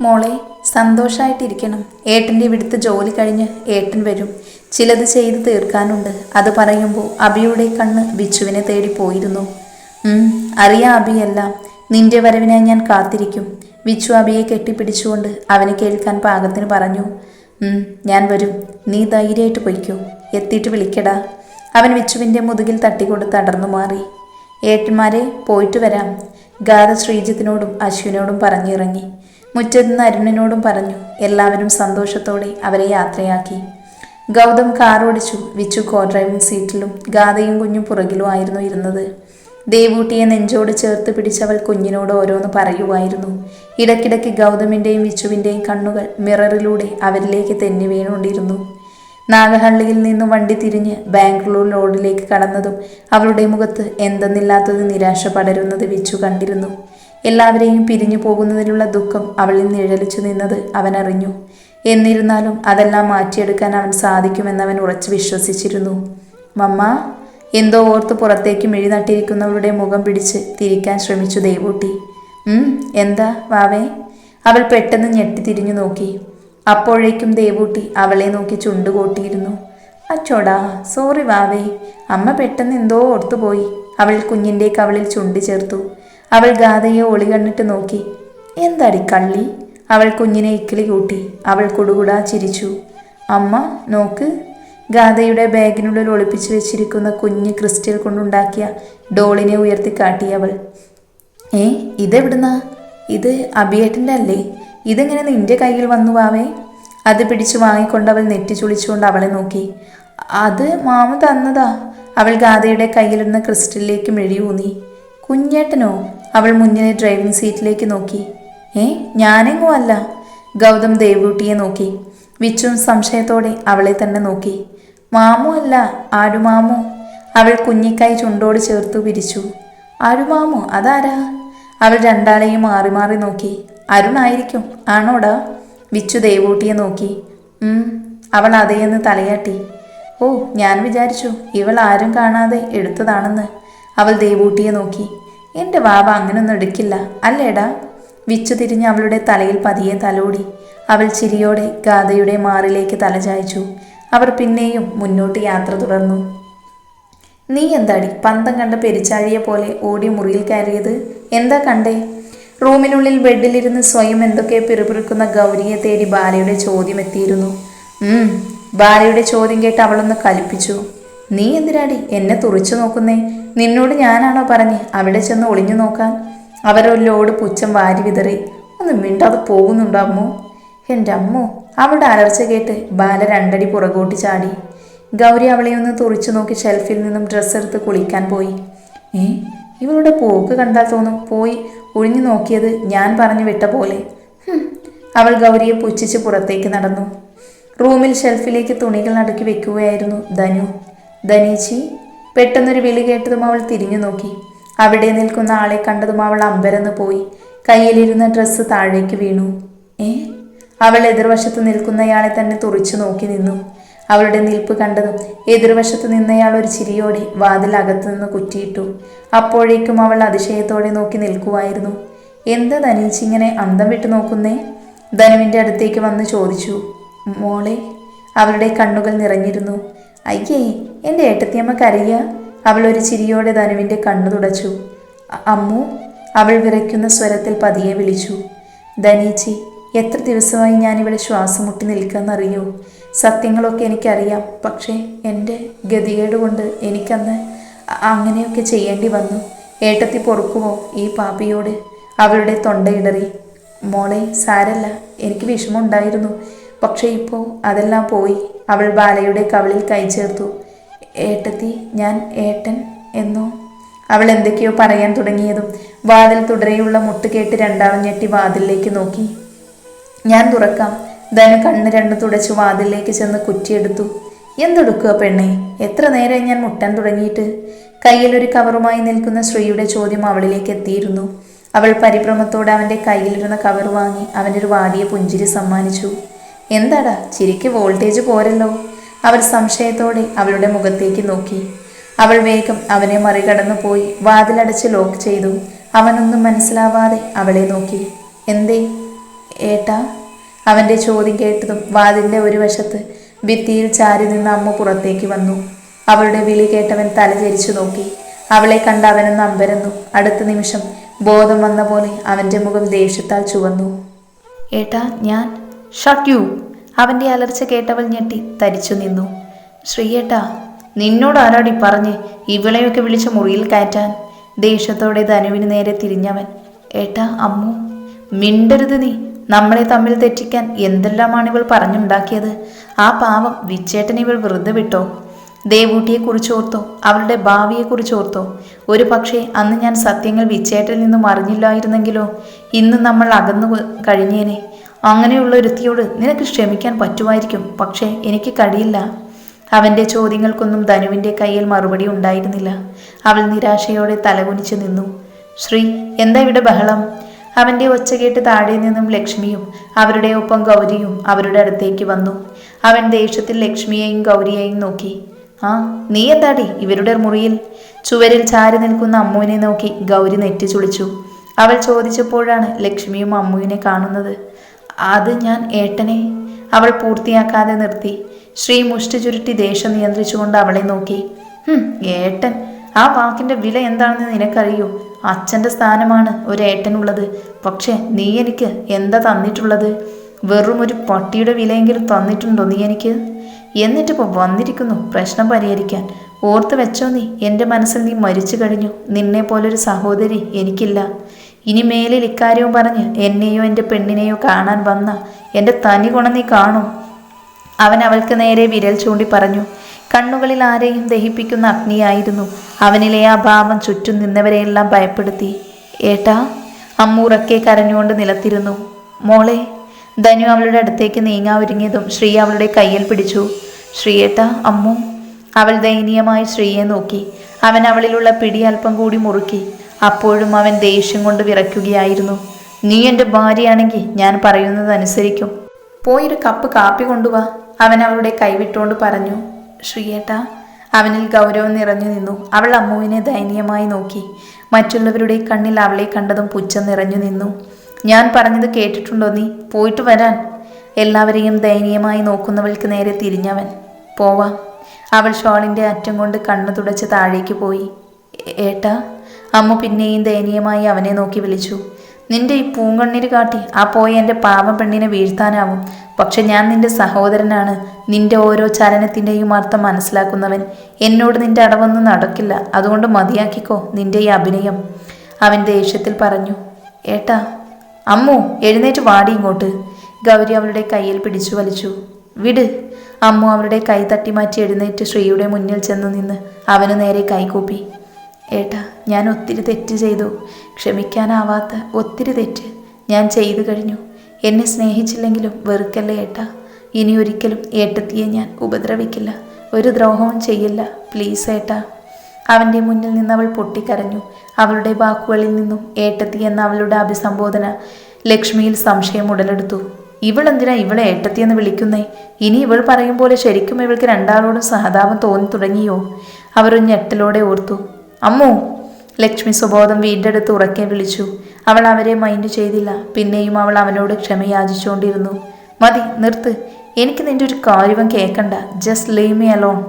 മോളെ സന്തോഷമായിട്ടിരിക്കണം ഏട്ടന്റെ ഇവിടുത്തെ ജോലി കഴിഞ്ഞ് ഏട്ടൻ വരും. ചിലത് ചെയ്ത് തീർക്കാനുണ്ട്. അത് പറയുമ്പോൾ അബിയുടെ കണ്ണ് ബിച്ചുവിനെ തേടി പോയിരുന്നു. അറിയാം അബിയെല്ലാം നിന്റെ വരവിനായി ഞാൻ കാത്തിരിക്കും. വിച്ചു അബിയെ കെട്ടിപ്പിടിച്ചുകൊണ്ട് അവനെ കേൾക്കാൻ പാകത്തിന് പറഞ്ഞു. ഞാൻ വരും. നീ ധൈര്യമായിട്ട് പൊയ്ക്കോ. എത്തിയിട്ട് വിളിക്കടാ. അവൻ വിച്ചുവിന്റെ മുതുകിൽ തട്ടിക്കൊണ്ട് അടർന്നു മാറി. ഏട്ടന്മാരെ പോയിട്ട് വരാം. ഗാഥ ശ്രീജിത്തിനോടും അശ്വിനോടും പറഞ്ഞിറങ്ങി. മുറ്റത്ത് നിന്ന് അരുണിനോടും പറഞ്ഞു എല്ലാവരും സന്തോഷത്തോടെ അവരെ യാത്രയാക്കി. ഗൗതം കാർ ഓടിച്ചു. വിച്ചു കോ ഡ്രൈവിംഗ് സീറ്റിലും ഗാഥയും കുഞ്ഞും പുറകിലും ആയിരുന്നു ഇരുന്നത്. ദേവൂട്ടിയെ നെഞ്ചോട് ചേർത്ത് പിടിച്ചവൾ കുഞ്ഞിനോട് ഓരോന്ന് പറയുമായിരുന്നു ഇടയ്ക്കിടയ്ക്ക് ഗൗതമിന്റെയും വിച്ചുവിന്റെയും കണ്ണുകൾ മിററിലൂടെ അവരിലേക്ക് തെന്നി വീണുകൊണ്ടിരുന്നു. നാഗഹള്ളിയിൽ നിന്നും വണ്ടി തിരിഞ്ഞ് ബാംഗ്ലൂർ റോഡിലേക്ക് കടന്നതും അവളുടെ മുഖത്ത് എന്തെന്നില്ലാത്തത് നിരാശ പടരുന്നത് വിച്ചു കണ്ടിരുന്നു. എല്ലാവരെയും പിരിഞ്ഞു പോകുന്നതിലുള്ള ദുഃഖം അവളിൽ നിഴലിച്ചു നിന്നത് അവൻ അറിഞ്ഞു എന്നിരുന്നാലും അതെല്ലാം മാറ്റിയെടുക്കാൻ അവൻ സാധിക്കുമെന്നവൻ ഉറച്ചു വിശ്വസിച്ചിരുന്നു. മമ്മ എന്തോ ഓർത്ത് പുറത്തേക്ക് മിഴി നട്ടിരിക്കുന്നവളുടെ മുഖം പിടിച്ച് തിരിക്കാൻ ശ്രമിച്ചു ദേവൂട്ടി. എന്താ വാവേ? അവൾ പെട്ടെന്ന് ഞെട്ടി തിരിഞ്ഞു നോക്കി. അപ്പോഴേക്കും ദേവൂട്ടി അവളെ നോക്കി ചുണ്ടുകൂട്ടിയിരുന്നു. അച്ചോടാ സോറി വാവേ. അമ്മ പെട്ടെന്ന് എന്തോ ഓർത്തുപോയി. അവൾ കുഞ്ഞിന്റെ കവളിൽ ചുണ്ടി ചേർത്തു. അവൾ ഗാഥയെ ഒളി കണ്ടിട്ട് നോക്കി. എന്താടി കള്ളി? അവൾ കുഞ്ഞിനെ ഇക്കിളി കൂട്ടി. അവൾ കുടുകുടാ ചിരിച്ചു. അമ്മ നോക്ക്. ഗാഥയുടെ ബാഗിനുള്ളിൽ ഒളിപ്പിച്ചു വെച്ചിരിക്കുന്ന കുഞ്ഞ് ക്രിസ്റ്റൽ കൊണ്ടുണ്ടാക്കിയ ഡോളിനെ ഉയർത്തി കാട്ടി അവൾ. ഏ ഇതെവിടുന്നാ? ഇത് അബിയേട്ടന്റെ അല്ലേ? ഇതെങ്ങനെ നിന്റെ കയ്യിൽ വന്നു വാവേ? അത് പിടിച്ചു വാങ്ങിക്കൊണ്ട് അവൾ നെറ്റി ചുളിച്ചുകൊണ്ട് അവളെ നോക്കി. അത് മാമ തന്നതാ. അവൾ ഗാഥയുടെ കയ്യിലിരുന്ന ക്രിസ്റ്റലിലേക്ക് മെഴിയൂന്നി കുഞ്ഞേട്ടനോ? അവൾ മുന്നിലെ ഡ്രൈവിംഗ് സീറ്റിലേക്ക് നോക്കി. ഏ ഞാനെങ്ങോ അല്ല. ഗൗതം ദേവൂട്ടിയെ നോക്കി. വിച്ചും സംശയത്തോടെ അവളെ തന്നെ നോക്കി. മാമു അല്ല ആടുമാമു അവൾ കുഞ്ഞിക്കായി ചുണ്ടോട് ചേർത്തു പിരിച്ചു. ആരുമാമു? അതാരാ? അവൾ രണ്ടാളെയും മാറി മാറി നോക്കി. അരുണായിരിക്കും. ആണോടാ? വിച്ചു ദേവൂട്ടിയെ നോക്കി. അവൾ അതേന്ന് തലയാട്ടി. ഓ ഞാൻ വിചാരിച്ചു ഇവൾ ആരും കാണാതെ എടുത്തതാണെന്ന്. അവൾ ദേവൂട്ടിയെ നോക്കി. എന്റെ വാവ അങ്ങനൊന്നും എടുക്കില്ല അല്ലേടാ? വിച്ചു തിരിഞ്ഞ് അവളുടെ തലയിൽ പതിയെ തലോടി. അവൾ ചിരിയോടെ ഗാഥയുടെ മാറിലേക്ക് തലചായ്ച്ചു അവർ പിന്നെയും മുന്നോട്ട് യാത്ര തുടർന്നു. നീ എന്താടി പന്തം കണ്ട പെരിച്ചാഴിയെ പോലെ ഓടി മുറിയിൽ കയറിയത്? എന്താ കണ്ടേ? റൂമിനുള്ളിൽ ബെഡിലിരുന്ന് സ്വയം എന്തൊക്കെ പിറുപിറുക്കുന്ന ഗൗരിയെ തേടി ബാലയുടെ ചോദ്യം എത്തിയിരുന്നു. ഉം ബാലയുടെ ചോദ്യം കേട്ട് അവളൊന്ന് കലിപ്പിച്ചു. നീ എന്തിനാടി എന്നെ തുറിച്ചു നോക്കുന്നേ? നിന്നോട് ഞാനാണോ പറഞ്ഞ് അവിടെ ചെന്ന് ഒളിഞ്ഞു നോക്കാൻ? അവരൊല്ലോട് പുച്ഛം വാരി വിതറി. ഒന്ന് മിണ്ടാതെ പോകുന്നുണ്ടോ അമ്മു? എന്റെ അമ്മു അവളുടെ അലർച്ച കേട്ട് ബാല രണ്ടടി പുറകോട്ട് ചാടി. ഗൗരി അവളെ ഒന്ന് തുറിച്ചു നോക്കി ഷെൽഫിൽ നിന്നും ഡ്രസ്സ് എടുത്ത് കുളിക്കാൻ പോയി. ഏ ഇവളുടെ പോക്ക് കണ്ടാൽ തോന്നും പോയി ഒഴിഞ്ഞു നോക്കിയത് ഞാൻ പറഞ്ഞു വിട്ട പോലെ. അവൾ ഗൗരിയെ പുച്ഛിച്ച് പുറത്തേക്ക് നടന്നു. റൂമിൽ ഷെൽഫിലേക്ക് തുണികൾ അടുക്കി വെക്കുകയായിരുന്നു ധനു. ധനീച്ചി പെട്ടെന്നൊരു വിളി കേട്ടതും അവൾ തിരിഞ്ഞു നോക്കി. അവിടെ നിൽക്കുന്ന ആളെ കണ്ടതും അവൾ അമ്പരന്ന് പോയി. കയ്യിലിരുന്ന ഡ്രസ്സ് താഴേക്ക് വീണു. ഏ? അവൾ എതിർവശത്ത് നിൽക്കുന്നയാളെ തന്നെ തുറിച്ചു നോക്കി നിന്നു. അവളുടെ നിൽപ്പ് കണ്ടതും എതിർവശത്ത് നിന്നയാൾ ഒരു ചിരിയോടെ വാതിൽ അകത്തു നിന്ന് കുറ്റിയിട്ടു. അപ്പോഴേക്കും അവൾ അതിശയത്തോടെ നോക്കി നിൽക്കുമായിരുന്നു എന്താ ധനീച്ച് ഇങ്ങനെ അന്തം വിട്ടു നോക്കുന്നേ? ധനുവിന്റെ അടുത്തേക്ക് വന്ന് ചോദിച്ചു. മോളെ അവളുടെ കണ്ണുകൾ നിറഞ്ഞിരുന്നു. അയ്യേ എന്റെ ഏട്ടത്തിയമ്മ കരയ. അവൾ ഒരു ചിരിയോടെ ധനുവിന്റെ കണ്ണു തുടച്ചു. "അ- അമ്മു അവൾ വിറയ്ക്കുന്ന സ്വരത്തിൽ പതിയെ വിളിച്ചു. ധനീച്ചി എത്ര ദിവസമായി ഞാനിവിടെ ശ്വാസം മുട്ടി നിൽക്കാന്നറിയോ? സത്യങ്ങളൊക്കെ എനിക്കറിയാം. പക്ഷേ എന്റെ ഗതികേട് കൊണ്ട് എനിക്കന്ന് അങ്ങനെയൊക്കെ ചെയ്യേണ്ടി വന്നു. ഏട്ടത്തി പൊറുക്കുമോ ഈ പാപ്പിയോട് അവളുടെ തൊണ്ടയിടറി മോളെ സാരല്ല. എനിക്ക് വിഷമമുണ്ടായിരുന്നു. പക്ഷേ ഇപ്പോൾ അതെല്ലാം പോയി. അവൾ ബാലയുടെ കവളിൽ കൈ ചേർത്തു. ഏട്ടത്തി ഞാൻ ഏട്ടൻ എന്നോ? അവൾ എന്തൊക്കെയോ പറയാൻ തുടങ്ങിയതും വാതിൽ തുടരെയുള്ള മുട്ട് കേട്ട് രണ്ടാളും ഞെട്ടി വാതിലിലേക്ക് നോക്കി. ഞാൻ തുറക്കാം. ധനു കണ്ണ് രണ്ട് തുടച്ചു വാതിലേക്ക് ചെന്ന് കുറ്റിയെടുത്തു. എന്തെടുക്കുക പെണ്ണേ? എത്ര നേരം ഞാൻ മുട്ടാൻ തുടങ്ങിയിട്ട്? കയ്യിലൊരു കവറുമായി നിൽക്കുന്ന ശ്രീയുടെ ചോദ്യം അവളിലേക്ക് എത്തിയിരുന്നു. അവൾ പരിഭ്രമത്തോടെ അവന്റെ കയ്യിലിരുന്ന കവർ വാങ്ങി അവനൊരു വാടിയ പുഞ്ചിരി സമ്മാനിച്ചു. എന്താടാ? ചിരിക്ക് വോൾട്ടേജ് പോരല്ലോ. അവർ സംശയത്തോടെ അവളുടെ മുഖത്തേക്ക് നോക്കി. അവൾ വേഗം അവനെ മറികടന്നു പോയി വാതിലടച്ച് ലോക്ക് ചെയ്തു. അവനൊന്നും മനസ്സിലാവാതെ അവളെ നോക്കി. എന്തേ? ഏട്ടാ? അവന്റെ ചോദ്യം കേട്ടതും വാതിലിന്റെ ഒരു വശത്ത് ഭിത്തിയിൽ ചാരി നിന്ന് അമ്മ പുറത്തേക്ക് വന്നു. അവളുടെ വിളി കേട്ടവൻ തലചരിച്ചു നോക്കി. അവളെ കണ്ട അവനൊന്ന് അമ്പരന്നു. അടുത്ത നിമിഷം ബോധം വന്ന പോലെ അവന്റെ മുഖം ദേഷ്യത്താൽ ചുവന്നു. ഏട്ടാ ഞാൻ. ഷട്ട് യു അവന്റെ അലർച്ച കേട്ടവൾ ഞെട്ടി തരിച്ചു നിന്നു. ശ്രീയേട്ടാ നിന്നോട് ആരാടി പറഞ്ഞ് ഇവളെയൊക്കെ വിളിച്ച് മുറിയിൽ കയറ്റാൻ? ദേഷ്യത്തോടെ ധനുവിന് നേരെ തിരിഞ്ഞവൻ. ഏട്ടാ അമ്മു മിണ്ടരുത് നീ. നമ്മളെ തമ്മിൽ തെറ്റിക്കാൻ എന്തെല്ലാമാണ് ഇവൾ പറഞ്ഞുണ്ടാക്കിയത്? ആ പാവം വിച്ചേട്ടൻ ഇവൾ വെറുതെ വിട്ടോ? ദേവൂട്ടിയെക്കുറിച്ച് ഓർത്തോ? അവളുടെ ഭാവിയെക്കുറിച്ച് ഓർത്തോ? ഒരു പക്ഷേ അന്ന് ഞാൻ സത്യങ്ങൾ വിച്ചേട്ടനിൽ നിന്നും അറിഞ്ഞില്ലായിരുന്നെങ്കിലോ? ഇന്ന് നമ്മൾ അകന്നു കഴിഞ്ഞേനെ. അങ്ങനെയുള്ള ഒരുത്തിയോട് നിനക്ക് ക്ഷമിക്കാൻ പറ്റുമായിരിക്കും പക്ഷേ എനിക്ക് കഴിയില്ല. അവന്റെ ചോദ്യങ്ങൾക്കൊന്നും ധനുവിന്റെ കയ്യിൽ മറുപടി ഉണ്ടായിരുന്നില്ല. അവൾ നിരാശയോടെ തലകുനിച്ച് നിന്നു. ശ്രീ എന്താ ഇവിടെ ബഹളം? അവന്റെ ഒച്ച കേട്ട് താഴെ നിന്നും ലക്ഷ്മിയും അവരുടെ ഒപ്പം ഗൗരിയും അവരുടെ അടുത്തേക്ക് വന്നു. അവൻ ദേഷ്യത്തിൽ ലക്ഷ്മിയെയും ഗൗരിയെയും നോക്കി. ആ നീ എന്താടി ഇവരുടെ മുറിയിൽ? ചുവരിൽ ചാരി നിൽക്കുന്ന അമ്മുവിനെ നോക്കി ഗൗരി നെറ്റി ചുളിച്ചു. അവൾ ചോദിച്ചപ്പോഴാണ് ലക്ഷ്മിയും അമ്മുവിനെ കാണുന്നത്. അത് ഞാൻ ഏട്ടനെ. അവൾ പൂർത്തിയാക്കാതെ നിർത്തി. ശ്രീ മുഷ്ടി ചുരുട്ടി ദേഷ്യം നിയന്ത്രിച്ചുകൊണ്ട് അവളെ നോക്കി. "ഹും, ഏട്ടൻ ആ വാക്കിന്റെ വില എന്താണെന്ന് നിനക്കറിയോ? അച്ഛന്റെ സ്ഥാനമാണ് ഒരു ഏട്ടനുള്ളത്. പക്ഷേ നീ എനിക്ക് എന്താ തന്നിട്ടുള്ളത്? വെറും ഒരു പട്ടിയുടെ വിലയെങ്കിലും തന്നിട്ടുണ്ടോ നീ എനിക്ക്? എന്നിട്ടിപ്പോൾ വന്നിരിക്കുന്നു പ്രശ്നം പരിഹരിക്കാൻ. ഓർത്ത് വെച്ചോ നീ എന്റെ മനസ്സിൽ നീ മരിച്ചു കഴിഞ്ഞു. നിന്നെ പോലൊരു സഹോദരി എനിക്കില്ല. ഇനി മേലിൽ ഇക്കാര്യവും പറഞ്ഞ് എന്നെയോ എന്റെ പെണ്ണിനെയോ കാണാൻ വന്ന എന്റെ തനി ഗുണം നീ കാണും. അവൻ അവൾക്ക് നേരെ വിരൽ ചൂണ്ടി പറഞ്ഞു കണ്ണുകളിൽ ആരെയും ദഹിപ്പിക്കുന്ന അഗ്നിയായിരുന്നു. അവനിലെ ആ ഭാവം ചുറ്റും നിന്നവരെയെല്ലാം ഭയപ്പെടുത്തി. ഏട്ടാ അമ്മൂറക്കെ കരഞ്ഞുകൊണ്ട് നിലത്തിരുന്നു. മോളെ ധനു അവളുടെ അടുത്തേക്ക് നീങ്ങാൻ ഒരുങ്ങിയതും ശ്രീ അവളുടെ കയ്യിൽ പിടിച്ചു. ശ്രീയേട്ട അമ്മു. അവൾ ദയനീയമായി ശ്രീയെ നോക്കി. അവൻ അവളിലുള്ള പിടി അല്പം കൂടി മുറുക്കി. അപ്പോഴും അവൻ ദേഷ്യം കൊണ്ട് വിറയ്ക്കുകയായിരുന്നു. നീ എന്റെ ഭാര്യയാണെങ്കിൽ ഞാൻ പറയുന്നത് അനുസരിക്കും. പോയൊരു കപ്പ് കാപ്പി കൊണ്ടുവാ അവൻ അവളുടെ കൈവിട്ടുകൊണ്ട് പറഞ്ഞു. ശ്രീയേട്ട അവനിൽ ഗൗരവം നിറഞ്ഞു നിന്നു. അവൾ അമ്മുവിനെ ദയനീയമായി നോക്കി. മറ്റുള്ളവരുടെ കണ്ണിൽ അവളെ കണ്ടതും പുച്ഛം നിറഞ്ഞു നിന്നു. ഞാൻ പറഞ്ഞത് കേട്ടിട്ടുണ്ടോ നീ? പോയിട്ട് വരാൻ. എല്ലാവരെയും ദയനീയമായി നോക്കുന്നവൾക്ക് നേരെ തിരിഞ്ഞവൻ. പോവാം. അവൾ ഷോളിന്റെ അറ്റം കൊണ്ട് കണ്ണു തുടച്ച് താഴേക്ക് പോയി. "ഏ- ഏട്ടാ അമ്മ പിന്നെയും ദയനീയമായി അവനെ നോക്കി വിളിച്ചു. നിന്റെ ഈ പൂങ്കണ്ണീര് കാട്ടി ആ പോയി എന്റെ പാവം പെണ്ണിനെ വീഴ്ത്താനാവും. പക്ഷെ ഞാൻ നിന്റെ സഹോദരനാണ്. നിന്റെ ഓരോ ചലനത്തിന്റെയും അർത്ഥം മനസ്സിലാക്കുന്നവൻ. എന്നോട് നിന്റെ അടവൊന്നും നടക്കില്ല. അതുകൊണ്ട് മതിയാക്കിക്കോ നിന്റെ ഈ അഭിനയം. അവൻ ദേഷ്യത്തിൽ പറഞ്ഞു ഏട്ടാ അമ്മു എഴുന്നേറ്റ് വാടി ഇങ്ങോട്ട്. ഗൗരി അവളുടെ കയ്യിൽ പിടിച്ചു വലിച്ചു. വിട്. അമ്മു അവളുടെ കൈ തട്ടി മാറ്റി എഴുന്നേറ്റ് ശ്രീയുടെ മുന്നിൽ ചെന്ന് നിന്ന് അവന് നേരെ കൈകൂപ്പി ഏട്ടാ ഞാൻ ഒത്തിരി തെറ്റ് ചെയ്തു. ക്ഷമിക്കാനാവാത്ത ഒത്തിരി തെറ്റ് ഞാൻ ചെയ്തു കഴിഞ്ഞു. എന്നെ സ്നേഹിച്ചില്ലെങ്കിലും വെറുക്കല്ലേ ഏട്ടാ. ഇനി ഒരിക്കലും ഏട്ടത്തിയെ ഞാൻ ഉപദ്രവിക്കില്ല. ഒരു ദ്രോഹവും ചെയ്യില്ല. പ്ലീസ് ഏട്ടാ. അവന്റെ മുന്നിൽ നിന്ന് അവൾ പൊട്ടിക്കരഞ്ഞു. അവളുടെ വാക്കുകളിൽ നിന്നും ഏട്ടത്തി എന്ന അവളുടെ അഭിസംബോധന ലക്ഷ്മിയിൽ സംശയം ഉടലെടുത്തു. ഇവളെന്തിനാ ഇവളെ ഏട്ടത്തി എന്ന് വിളിക്കുന്നേ? ഇനി ഇവൾ പറയും പോലെ ശരിക്കും ഇവൾക്ക് രണ്ടാളോടും സഹതാപം തോന്നി തുടങ്ങിയോ? അവർ ഞെട്ടലോടെ ഓർത്തു. അമ്മു ലക്ഷ്മി സുബോധം വീണ്ടെടുത്ത് ഉറക്കെ വിളിച്ചു. അവൾ അവരെ മൈൻഡ് ചെയ്തില്ല. പിന്നെയും അവൾ അവനോട് ക്ഷമയാചിച്ചുകൊണ്ടിരുന്നു മതി നിർത്ത്. എനിക്ക് നിന്റെ ഒരു കാര്യവും കേൾക്കണ്ട. Just leave me alone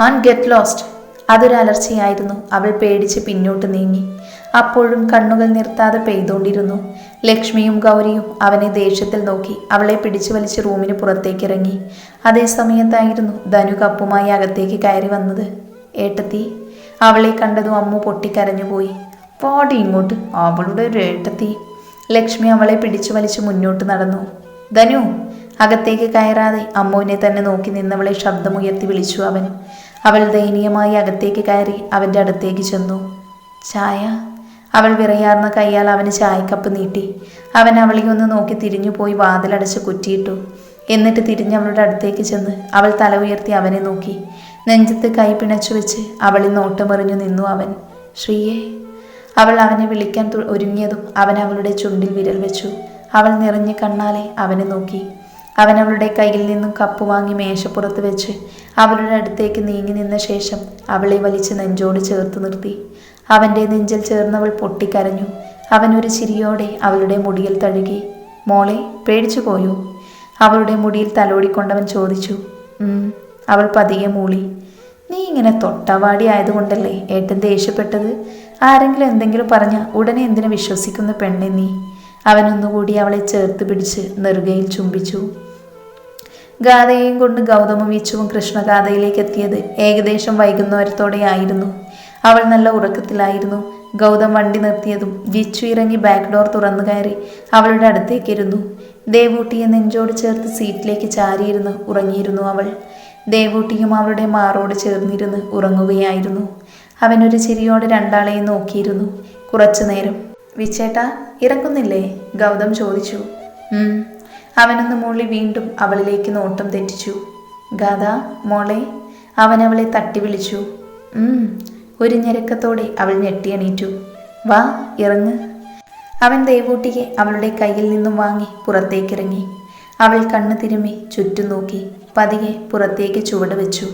and get lost അതൊരു അലർച്ചയായിരുന്നു. അവൾ പേടിച്ച് പിന്നോട്ട് നീങ്ങി. അപ്പോഴും കണ്ണുകൾ നിർത്താതെ പെയ്തുകൊണ്ടിരുന്നു. ലക്ഷ്മിയും ഗൗരിയും അവനെ ദേഷ്യത്തിൽ നോക്കി. അവളെ പിടിച്ചു വലിച്ച് റൂമിന് പുറത്തേക്ക് ഇറങ്ങി. അതേ സമയത്തായിരുന്നു ധനു കപ്പുമായി അകത്തേക്ക് കയറി വന്നത്. ഏട്ടത്തി അവളെ കണ്ടതും അമ്മു പൊട്ടിക്കരഞ്ഞുപോയി പാടി ഇങ്ങോട്ട്. അവളുടെ ഒരു ഏട്ടത്തി ലക്ഷ്മി അവളെ പിടിച്ചു വലിച്ച് മുന്നോട്ട് നടന്നു. ധനു അകത്തേക്ക് കയറാതെ അമ്മുവിനെ തന്നെ നോക്കി നിന്നവളെ ശബ്ദമുയർത്തി വിളിച്ചു അവൻ. അവൾ ദയനീയമായി അകത്തേക്ക് കയറി അവന്റെ അടുത്തേക്ക് ചെന്നു. ചായ? അവൾ വിറയാർന്ന കൈയാൽ അവന് ചായക്കപ്പ് നീട്ടി. അവൻ അവളെ ഒന്ന് നോക്കി തിരിഞ്ഞു പോയി വാതിലടച്ച് കുറ്റിയിട്ടു. എന്നിട്ട് തിരിഞ്ഞ് അവളുടെ അടുത്തേക്ക് ചെന്ന് അവൾ തല ഉയർത്തി അവനെ നോക്കി. നെഞ്ചത്ത് കൈ പിണച്ചു വെച്ച് അവളിൽ നോട്ടമെറിഞ്ഞു നിന്നു അവൻ. ശ്രീയെ അവൾ അവനെ വിളിക്കാൻ ഒരുങ്ങിയതും അവൻ അവളുടെ ചുണ്ടിൽ വിരൽ വെച്ചു. അവൾ നിറഞ്ഞു കണ്ണാലെ അവനെ നോക്കി. അവൻ അവളുടെ കയ്യിൽ നിന്നും കപ്പ് വാങ്ങി മേശപ്പുറത്ത് വെച്ച് അവളുടെ അടുത്തേക്ക് നീങ്ങി നിന്ന ശേഷം അവളെ വലിച്ച് നെഞ്ചോട് ചേർത്ത് നിർത്തി. അവന്റെ നെഞ്ചിൽ ചേർന്നവൾ പൊട്ടിക്കരഞ്ഞു. അവൻ ഒരു ചിരിയോടെ അവളുടെ മുടിയിൽ തഴുകി. മോളെ പേടിച്ചു പോയോ? അവളുടെ മുടിയിൽ തലോടിക്കൊണ്ടവൻ ചോദിച്ചു. അവൾ പതിയെ മൂളി. നീ ഇങ്ങനെ തൊട്ടവാടി ആയതുകൊണ്ടല്ലേ ഏട്ടൻ ദേഷ്യപ്പെട്ടത്? ആരെങ്കിലും എന്തെങ്കിലും പറഞ്ഞ ഉടനെ എന്തിനു വിശ്വസിക്കുന്ന പെണ്ണെ നീ? അവനൊന്നുകൂടി അവളെ ചേർത്ത് പിടിച്ച് നെറുകയിൽ ചുംബിച്ചു. ഗാഥയെയും കൊണ്ട് ഗൗതമ വിച്ചുവും കൃഷ്ണഗാഥയിലേക്ക് എത്തിയത് ഏകദേശം വൈകുന്നേരത്തോടെയായിരുന്നു. അവൾ നല്ല ഉറക്കത്തിലായിരുന്നു. ഗൗതം വണ്ടി നിർത്തിയതും വിച്ചു ഇറങ്ങി ബാക്ക് ഡോർ തുറന്നു കയറി അവളുടെ അടുത്തേക്കിരുന്നു. ദേവൂട്ടിയെ നെഞ്ചോട് ചേർത്ത് സീറ്റിലേക്ക് ചാരിയിരുന്ന് ഉറങ്ങിയിരുന്നു അവൾ. ദേവൂട്ടിയും അവളുടെ മാറോട് ചേർന്നിരുന്ന് ഉറങ്ങുകയായിരുന്നു. അവനൊരു ചിരിയോടെ രണ്ടാളെയും നോക്കിയിരുന്നു. കുറച്ചു നേരം. വിച്ചേട്ട ഇറക്കുന്നില്ലേ ഗൗതം ചോദിച്ചു. അവനൊന്ന് മുള്ളി വീണ്ടും അവളിലേക്ക് നോട്ടം തെറ്റിച്ചു. ഗാഥ മോളെ. അവൻ അവളെ തട്ടി വിളിച്ചു. ഒരു ഞെരുക്കത്തോടെ അവൾ ഞെട്ടിയണീറ്റു. വാ ഇറങ്ങ്. അവൻ ദേവൂട്ടിയെ അവളുടെ കയ്യിൽ നിന്നും വാങ്ങി പുറത്തേക്കിറങ്ങി. അവൾ കണ്ണു തിരുമ്മി ചുറ്റും നോക്കി. പതിയെ പുറത്തേക്ക് ചുവട് വെച്ചു.